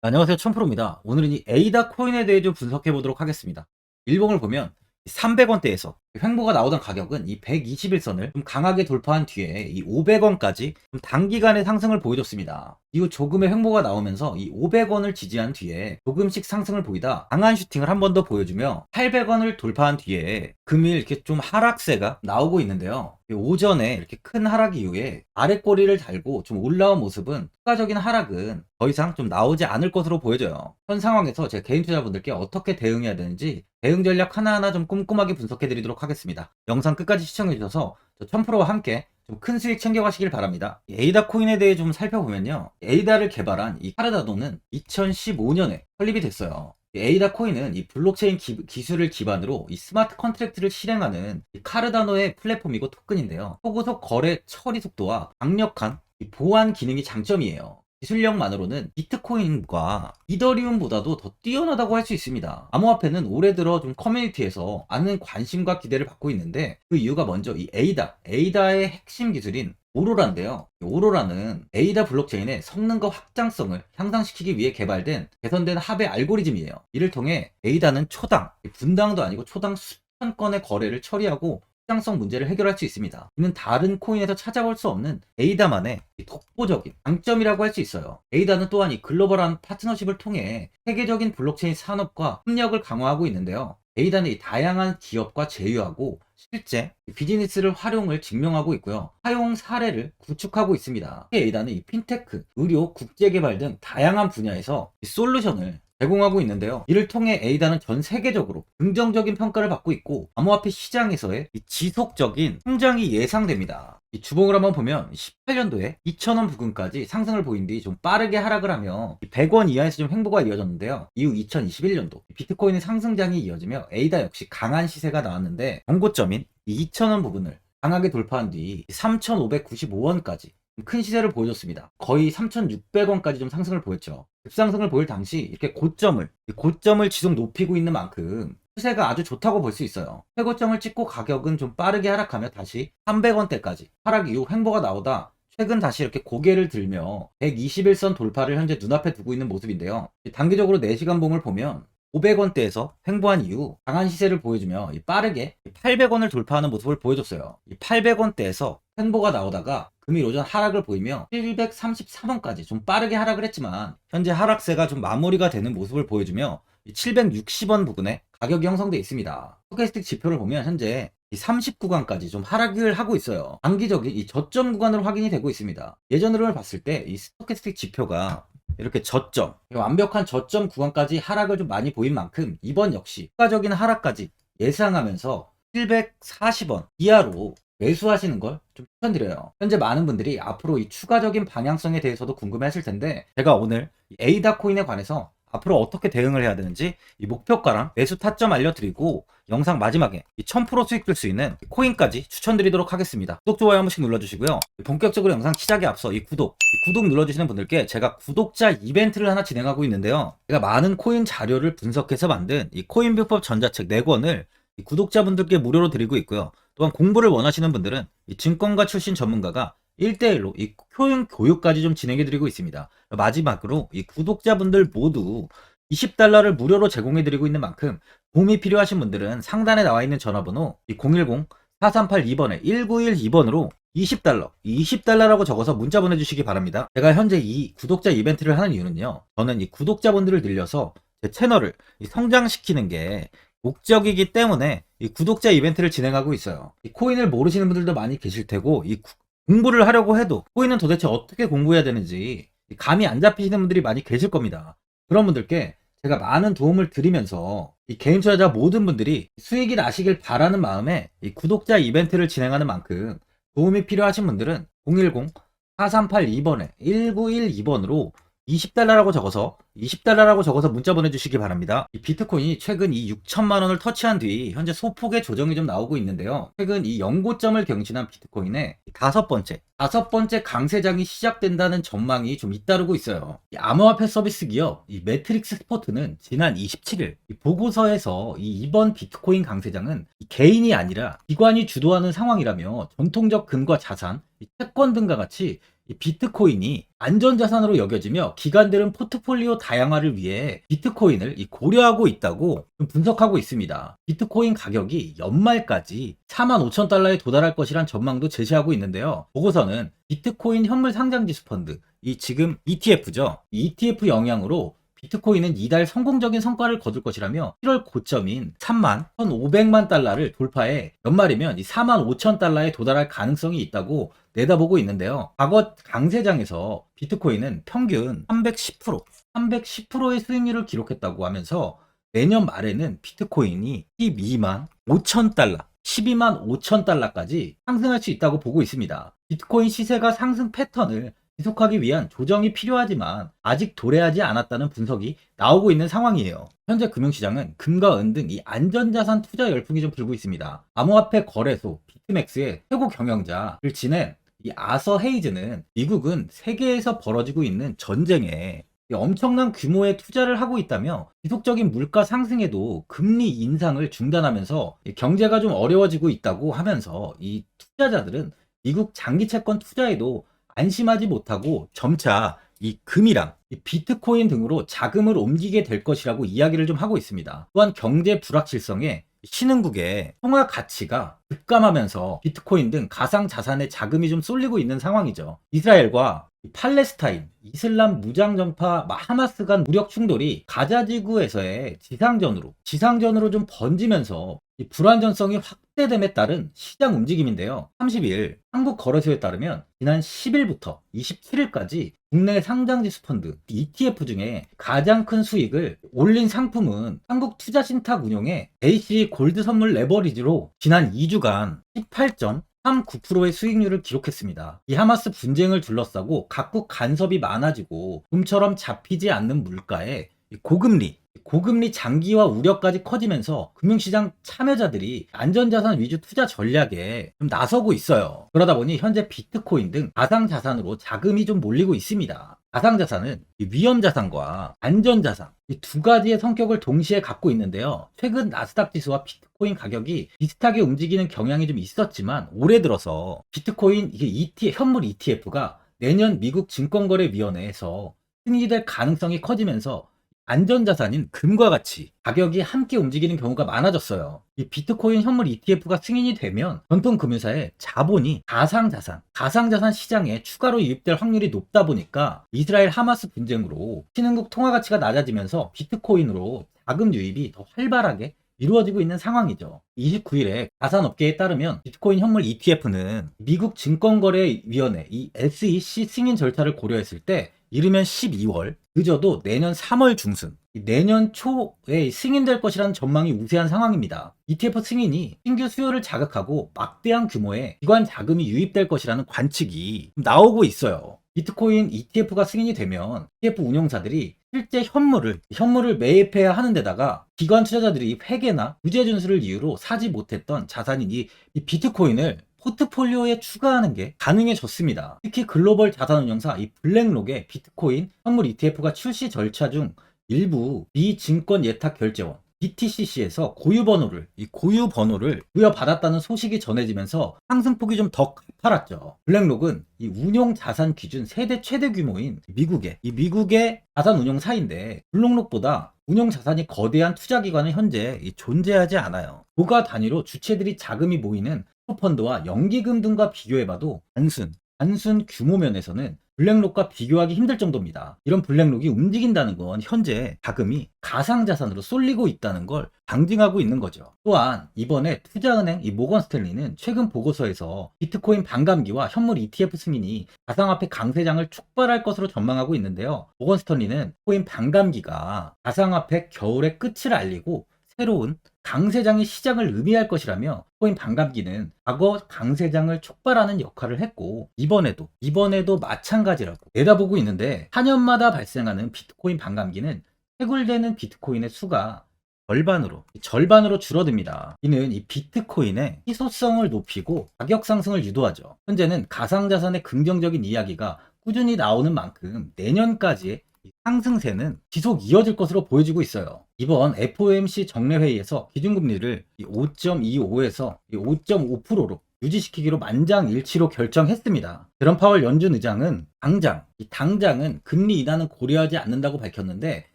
안녕하세요. 천프로입니다. 오늘은 이 에이다 코인에 대해 좀 분석해 보도록 하겠습니다. 일봉을 보면 300원대에서 횡보가 나오던 가격은 이 121선을 좀 강하게 돌파한 뒤에 이 500원까지 좀 단기간의 상승을 보여줬습니다. 이후 조금의 횡보가 나오면서 이 500원을 지지한 뒤에 조금씩 상승을 보이다 강한 슈팅을 한 번 더 보여주며 800원을 돌파한 뒤에 금일 이렇게 좀 하락세가 나오고 있는데요. 이 오전에 이렇게 큰 하락 이후에 아래 꼬리를 달고 좀 올라온 모습은 추가적인 하락은 더 이상 좀 나오지 않을 것으로 보여져요. 현 상황에서 제 개인 투자분들께 어떻게 대응해야 되는지 대응 전략 하나하나 좀 꼼꼼하게 분석해 드리도록 하겠습니다. 영상 끝까지 시청해 주셔서 저 천프로와 함께 좀 큰 수익 챙겨가시길 바랍니다. 이 에이다 코인에 대해 좀 살펴보면요. 에이다를 개발한 이 카르다도는 2015년에 설립이 됐어요. 이 에이다 코인은 이 블록체인 기, 술을 기반으로 이 스마트 컨트랙트를 실행하는 이 카르다노의 플랫폼이고 토큰인데요. 초고속 거래 처리 속도와 강력한 이 보안 기능이 장점이에요. 기술력만으로는 비트코인과 이더리움보다도 더 뛰어나다고 할 수 있습니다. 암호화폐는 올해 들어 좀 커뮤니티에서 많은 관심과 기대를 받고 있는데 그 이유가 먼저 이 에이다, 에이다의 핵심 기술인 오로라인데요. 이 오로라는 에이다 블록체인의 성능과 확장성을 향상시키기 위해 개발된 개선된 합의 알고리즘이에요. 이를 통해 에이다는 초당, 분당도 아니고 초당 수천 건의 거래를 처리하고 확장성 문제를 해결할 수 있습니다. 이는 다른 코인에서 찾아볼 수 없는 에이다만의 독보적인 장점이라고 할 수 있어요. 에이다는 또한 이 글로벌한 파트너십을 통해 세계적인 블록체인 산업과 협력을 강화하고 있는데요. 에이다는 이 다양한 기업과 제휴하고 실제 비즈니스를 활용을 증명하고 있고요. 사용 사례를 구축하고 있습니다. 에이다는 이 핀테크, 의료, 국제개발 등 다양한 분야에서 이 솔루션을 제공하고 있는데요. 이를 통해 에이다는 전 세계적으로 긍정적인 평가를 받고 있고 암호화폐 시장에서의 이 지속적인 성장이 예상됩니다. 이 주봉을 한번 보면 18년도에 2,000원 부근까지 상승을 보인 뒤 좀 빠르게 하락을 하며 100원 이하에서 좀 횡보가 이어졌는데요. 이후 2021년도 비트코인의 상승장이 이어지며 에이다 역시 강한 시세가 나왔는데 경고점인 이 2,000원 부분을 강하게 돌파한 뒤 3,595원까지 큰 시세를 보여줬습니다. 거의 3,600원까지 좀 상승을 보였죠. 급상승을 보일 당시 이렇게 고점을 고점을 지속 높이고 있는 만큼 추세가 아주 좋다고 볼 수 있어요. 최고점을 찍고 가격은 좀 빠르게 하락하며 다시 300원대까지 하락 이후 횡보가 나오다 최근 다시 이렇게 고개를 들며 121선 돌파를 현재 눈앞에 두고 있는 모습인데요. 단기적으로 4시간 봉을 보면 500원대에서 횡보한 이후 강한 시세를 보여주며 이 빠르게 800원을 돌파하는 모습을 보여줬어요. 이 800원대에서 횡보가 나오다가 금일 오전 하락을 보이며 733원까지 좀 빠르게 하락을 했지만 현재 하락세가 좀 마무리가 되는 모습을 보여주며 760원 부근에 가격이 형성돼 있습니다. 스토캐스틱 지표를 보면 현재 이 30구간까지 좀 하락을 하고 있어요. 단기적인 이 저점 구간으로 확인이 되고 있습니다. 예전으로 봤을 때 이 스토캐스틱 지표가 이렇게 저점, 완벽한 저점 구간까지 하락을 좀 많이 보인 만큼 이번 역시 추가적인 하락까지 예상하면서 740원 이하로 매수하시는 걸 좀 추천드려요. 현재 많은 분들이 앞으로 이 추가적인 방향성에 대해서도 궁금해 하실 텐데 제가 오늘 이 에이다 코인에 관해서 앞으로 어떻게 대응을 해야 되는지 이 목표가랑 매수 타점 알려드리고 영상 마지막에 이1000% 수익 될 수 있는 이 코인까지 추천드리도록 하겠습니다. 구독, 좋아요 한 번씩 눌러주시고요. 본격적으로 영상 시작에 앞서 이 구독, 이 구독 눌러주시는 분들께 제가 구독자 이벤트를 하나 진행하고 있는데요. 제가 많은 코인 자료를 분석해서 만든 이 코인비법 전자책 4권을 이 구독자분들께 무료로 드리고 있고요. 또한 공부를 원하시는 분들은 이 증권가 출신 전문가가 1대1로 이 효용 교육까지 좀 진행해 드리고 있습니다. 마지막으로 이 구독자분들 모두 20달러를 무료로 제공해 드리고 있는 만큼 도움이 필요하신 분들은 상단에 나와 있는 전화번호 010-4382번에 1912번으로 20달러, 20달러라고 적어서 문자 보내주시기 바랍니다. 제가 현재 이 구독자 이벤트를 하는 이유는요. 저는 이 구독자분들을 늘려서 제 채널을 성장시키는 게 목적이기 때문에 이 구독자 이벤트를 진행하고 있어요. 이 코인을 모르시는 분들도 많이 계실 테고 이 구- 공부를 하려고 해도 코인은 도대체 어떻게 공부해야 되는지 감이 안 잡히시는 분들이 많이 계실 겁니다. 그런 분들께 제가 많은 도움을 드리면서 이 개인 투자자 모든 분들이 수익이 나시길 바라는 마음에 이 구독자 이벤트를 진행하는 만큼 도움이 필요하신 분들은 010-4382번에 1912번으로 20달러라고 적어서 20달러라고 적어서 문자 보내주시기 바랍니다. 이 비트코인이 최근 이 6천만 원을 터치한 뒤 현재 소폭의 조정이 좀 나오고 있는데요. 최근 이 연고점을 경신한 비트코인의 다섯 번째 다섯 번째 강세장이 시작된다는 전망이 좀 잇따르고 있어요. 이 암호화폐 서비스 기업 이 매트릭스 스포트는 지난 27일 이 보고서에서 이 이번 비트코인 강세장은 이 개인이 아니라 기관이 주도하는 상황이라며 전통적 금과 자산, 이 채권 등과 같이 이 비트코인이 안전자산으로 여겨지며 기관들은 포트폴리오 다양화를 위해 비트코인을 이 고려하고 있다고 좀 분석하고 있습니다. 비트코인 가격이 연말까지 4만 5천 달러에 도달할 것이란 전망도 제시하고 있는데요. 보고서는 비트코인 현물 상장지수 펀드, 이 지금 ETF죠. 이 ETF 영향으로 비트코인은 이달 성공적인 성과를 거둘 것이라며 7월 고점인 3만 1,500만 달러를 돌파해 연말이면 이 4만 5천 달러에 도달할 가능성이 있다고 내다보고 있는데요. 과거 강세장에서 비트코인은 평균 310%, 310%의 수익률을 기록했다고 하면서 내년 말에는 비트코인이 12만 5천 달러, 12만 5천 달러까지 상승할 수 있다고 보고 있습니다. 비트코인 시세가 상승 패턴을 지속하기 위한 조정이 필요하지만 아직 도래하지 않았다는 분석이 나오고 있는 상황이에요. 현재 금융시장은 금과 은 등 이 안전자산 투자 열풍이 좀 불고 있습니다. 암호화폐 거래소 비트맥스의 최고 경영자를 지낸 이 아서 헤이즈는 미국은 세계에서 벌어지고 있는 전쟁에 이 엄청난 규모의 투자를 하고 있다며 지속적인 물가 상승에도 금리 인상을 중단하면서 이 경제가 좀 어려워지고 있다고 하면서 이 투자자들은 미국 장기 채권 투자에도 안심하지 못하고 점차 이 금이랑 이 비트코인 등으로 자금을 옮기게 될 것이라고 이야기를 좀 하고 있습니다. 또한 경제 불확실성에 신흥국의 통화 가치가 급감하면서 비트코인 등 가상 자산의 자금이 좀 쏠리고 있는 상황이죠. 이스라엘과 이 팔레스타인, 이슬람 무장정파 하마스 간 무력 충돌이 가자 지구에서의 지상전으로 지상전으로 좀 번지면서 이 불안전성이 확대됨에 따른 시장 움직임인데요. 30일 한국 거래소에 따르면 지난 10일부터 27일까지 국내 상장지수 펀드 ETF 중에 가장 큰 수익을 올린 상품은 한국 투자신탁 운용의 AC 골드 선물 레버리지로 지난 2주간 18점 3.9%의 수익률을 기록했습니다. 이 하마스 분쟁을 둘러싸고 각국 간섭이 많아지고 봄처럼 잡히지 않는 물가에 이 고금리, 고금리 장기화 우려까지 커지면서 금융시장 참여자들이 안전자산 위주 투자 전략에 좀 나서고 있어요. 그러다 보니 현재 비트코인 등 가상자산으로 자금이 좀 몰리고 있습니다. 가상자산은 이 위험자산과 안전자산 이 두 가지의 성격을 동시에 갖고 있는데요. 최근 나스닥 지수와 비트코인 가격이 비슷하게 움직이는 경향이 좀 있었지만 올해 들어서 비트코인 이게 ETF, 현물 ETF가 내년 미국 증권거래위원회에서 승인될 가능성이 커지면서 안전자산인 금과 같이 가격이 함께 움직이는 경우가 많아졌어요. 이 비트코인 현물 ETF가 승인이 되면 전통 금융사의 자본이 가상자산, 가상자산 시장에 추가로 유입될 확률이 높다 보니까 이스라엘 하마스 분쟁으로 신흥국 통화 가치가 낮아지면서 비트코인으로 자금 유입이 더 활발하게 이루어지고 있는 상황이죠. 29일에 가산업계에 따르면 비트코인 현물 ETF는 미국 증권거래위원회 이 SEC 승인 절차를 고려했을 때 이르면 12월, 늦어도 내년 3월 중순, 내년 초에 승인될 것이라는 전망이 우세한 상황입니다. ETF 승인이 신규 수요를 자극하고 막대한 규모의 기관 자금이 유입될 것이라는 관측이 나오고 있어요. 비트코인 ETF가 승인이 되면 ETF 운용사들이 실제 현물을 현물을 매입해야 하는 데다가 기관 투자자들이 회계나 부재 준수를 이유로 사지 못했던 자산인 이, 이 비트코인을 포트폴리오에 추가하는 게 가능해졌습니다. 특히 글로벌 자산운용사 이 블랙록의 비트코인 현물 ETF가 출시 절차 중 일부 비증권 예탁 결제원 BTCC에서 고유 번호를 이 고유 번호를 부여받았다는 소식이 전해지면서 상승폭이 좀 더 가팔았죠. 블랙록은 이 운용 자산 기준 세대 최대 규모인 미국의 이 미국의 자산 운용사인데 블록록보다 운용 자산이 거대한 투자 기관은 현재 존재하지 않아요. 고가 단위로 주체들이 자금이 모이는 펀드와 연기금 등과 비교해봐도 단순, 단순 규모 면에서는 블랙록과 비교하기 힘들 정도입니다. 이런 블랙록이 움직인다는 건 현재 자금이 가상자산으로 쏠리고 있다는 걸 방증하고 있는 거죠. 또한 이번에 투자은행 이 모건 스탠리는 최근 보고서에서 비트코인 반감기와 현물 ETF 승인이 가상화폐 강세장을 축발할 것으로 전망하고 있는데요. 모건 스탠리는 코인 반감기가 가상화폐 겨울의 끝을 알리고 새로운 강세장의 시작을 의미할 것이라며 코인 반감기는 과거 강세장을 촉발하는 역할을 했고 이번에도 이번에도 마찬가지라고 내다보고 있는데 4년마다 발생하는 비트코인 반감기는 해굴되는 비트코인의 수가 절반으로 절반으로 줄어듭니다. 이는 이 비트코인의 희소성을 높이고 가격 상승을 유도하죠. 현재는 가상자산의 긍정적인 이야기가 꾸준히 나오는 만큼 내년까지의 이 상승세는 지속 이어질 것으로 보여지고 있어요. 이번 FOMC 정례회의에서 기준금리를 5.25에서 5.5%로 유지시키기로 만장일치로 결정했습니다. 제롬 파월 연준 의장은 당장, 이 당장은 금리 인하는 고려하지 않는다고 밝혔는데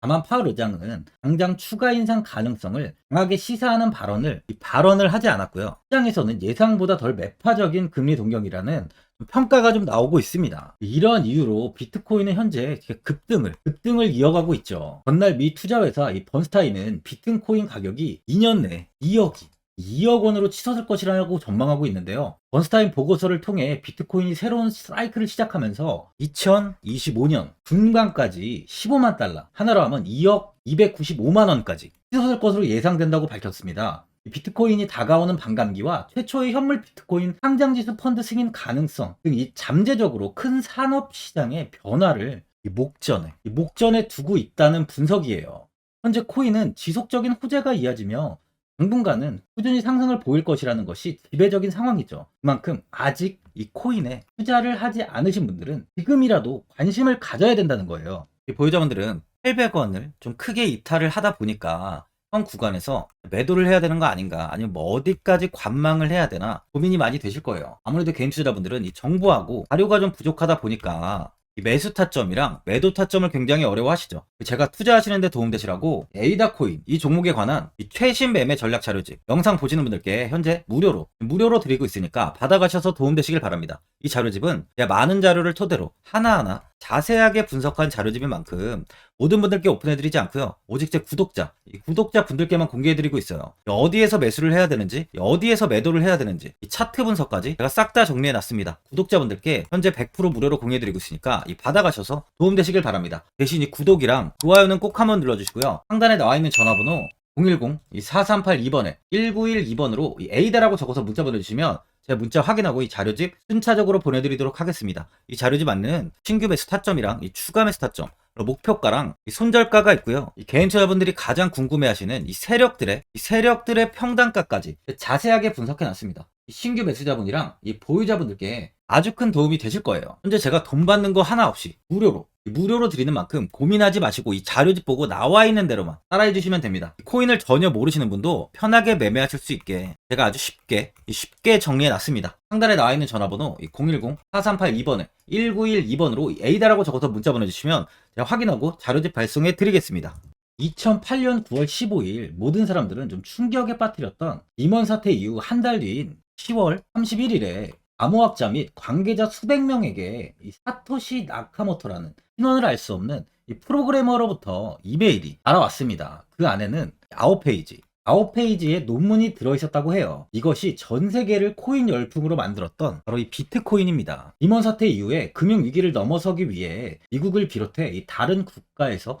다만 파월 의장은 당장 추가 인상 가능성을 강하게 시사하는 발언을 이 발언을 하지 않았고요. 시장에서는 예상보다 덜 매파적인 금리 동경이라는 평가가 좀 나오고 있습니다. 이러한 이유로 비트코인은 현재 급등을 급등을 이어가고 있죠. 전날 미 투자회사 이 번스타인은 비트코인 가격이 2년 내 2억이 2억 원으로 치솟을 것이라고 전망하고 있는데요. 번스타인 보고서를 통해 비트코인이 새로운 사이클을 시작하면서 2025년 중반까지 15만 달러, 하나로 하면 2억 295만 원까지 치솟을 것으로 예상된다고 밝혔습니다. 이 비트코인이 다가오는 반감기와 최초의 현물 비트코인 상장지수 펀드 승인 가능성 등 이 잠재적으로 큰 산업 시장의 변화를 이 목전에 이 목전에 두고 있다는 분석이에요. 현재 코인은 지속적인 호재가 이어지며 당분간은 꾸준히 상승을 보일 것이라는 것이 지배적인 상황이죠. 그만큼 아직 이 코인에 투자를 하지 않으신 분들은 지금이라도 관심을 가져야 된다는 거예요. 이 보유자분들은 800원을 좀 크게 이탈을 하다 보니까 현 구간에서 매도를 해야 되는 거 아닌가 아니면 뭐 어디까지 관망을 해야 되나 고민이 많이 되실 거예요. 아무래도 개인 투자자분들은 이 정보하고 자료가 좀 부족하다 보니까 이 매수 타점이랑 매도 타점을 굉장히 어려워하시죠. 제가 투자하시는데 도움되시라고 에이다 코인 이 종목에 관한 이 최신 매매 전략 자료집 영상 보시는 분들께 현재 무료로 무료로 드리고 있으니까 받아가셔서 도움되시길 바랍니다. 이 자료집은 많은 자료를 토대로 하나하나 자세하게 분석한 자료집인 만큼 모든 분들께 오픈해드리지 않고요. 오직 제 구독자, 이 구독자 분들께만 공개해드리고 있어요. 어디에서 매수를 해야 되는지, 어디에서 매도를 해야 되는지, 이 차트 분석까지 제가 싹 다 정리해놨습니다. 구독자분들께 현재 100% 무료로 공개해드리고 있으니까 이 받아가셔서 도움되시길 바랍니다. 대신 이 구독이랑 좋아요는 꼭 한번 눌러주시고요. 상단에 나와 있는 전화번호 010-4382번에 1912번으로 에이다라고 적어서 문자 보내주시면 제가 문자 확인하고 이 자료집 순차적으로 보내드리도록 하겠습니다. 이 자료집 안는 신규 매수 타점이랑 이 추가 매수 타점, 목표가랑 이 손절가가 있고요. 이 개인 투자분들이 가장 궁금해하시는 이 세력들의 이 세력들의 평단가까지 자세하게 분석해 놨습니다. 이 신규 매수자분이랑 이 보유자분들께 아주 큰 도움이 되실 거예요. 현재 제가 돈 받는 거 하나 없이 무료로 무료로 드리는 만큼 고민하지 마시고 이 자료집 보고 나와 있는 대로만 따라해 주시면 됩니다. 코인을 전혀 모르시는 분도 편하게 매매하실 수 있게 제가 아주 쉽게 쉽게 정리해 놨습니다. 상단에 나와 있는 전화번호 010-4382번에 1912번으로 에이다라고 적어서 문자 보내주시면 제가 확인하고 자료집 발송해 드리겠습니다. 2008년 9월 15일 모든 사람들은 좀 충격에 빠뜨렸던 임원 사태 이후 한 달 뒤인 10월 31일에 암호학자 및 관계자 수백 명에게 이 사토시 나카모토라는 신원을 알 수 없는 이 프로그래머로부터 이메일이 알아왔습니다. 그 안에는 9페이지, 9페이지의 논문이 들어있었다고 해요. 이것이 전 세계를 코인 열풍으로 만들었던 바로 이 비트코인입니다. 임원 사태 이후에 금융위기를 넘어서기 위해 미국을 비롯해 이 다른 국가에서